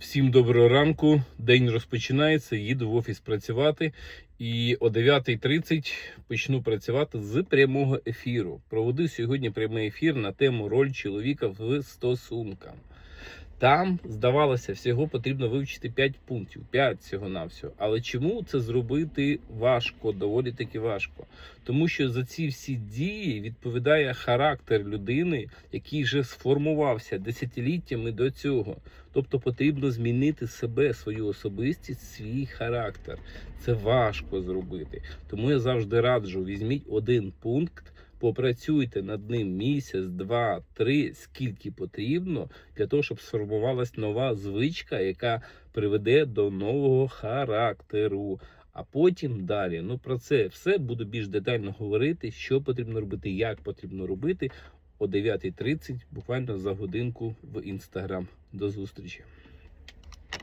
Всім доброго ранку. День розпочинається. Їду в офіс працювати. І о 9.30 почну працювати з прямого ефіру. Проводив сьогодні прямий ефір на тему роль чоловіка в стосунках. Там, здавалося, всього потрібно вивчити 5 пунктів, 5 всього на всього. Але чому це зробити важко, доволі таки важко? Тому що за ці всі дії відповідає характер людини, який вже сформувався десятиліттями до цього. Тобто потрібно змінити себе, свою особистість, свій характер. Це важко зробити. Тому я завжди раджу: візьміть один пункт, попрацюйте над ним місяць, два, три, скільки потрібно, для того, щоб сформувалась нова звичка, яка приведе до нового характеру. А потім далі. Ну про це все буду більш детально говорити, що потрібно робити, як потрібно робити о 9.30, буквально за годинку в інстаграм. До зустрічі.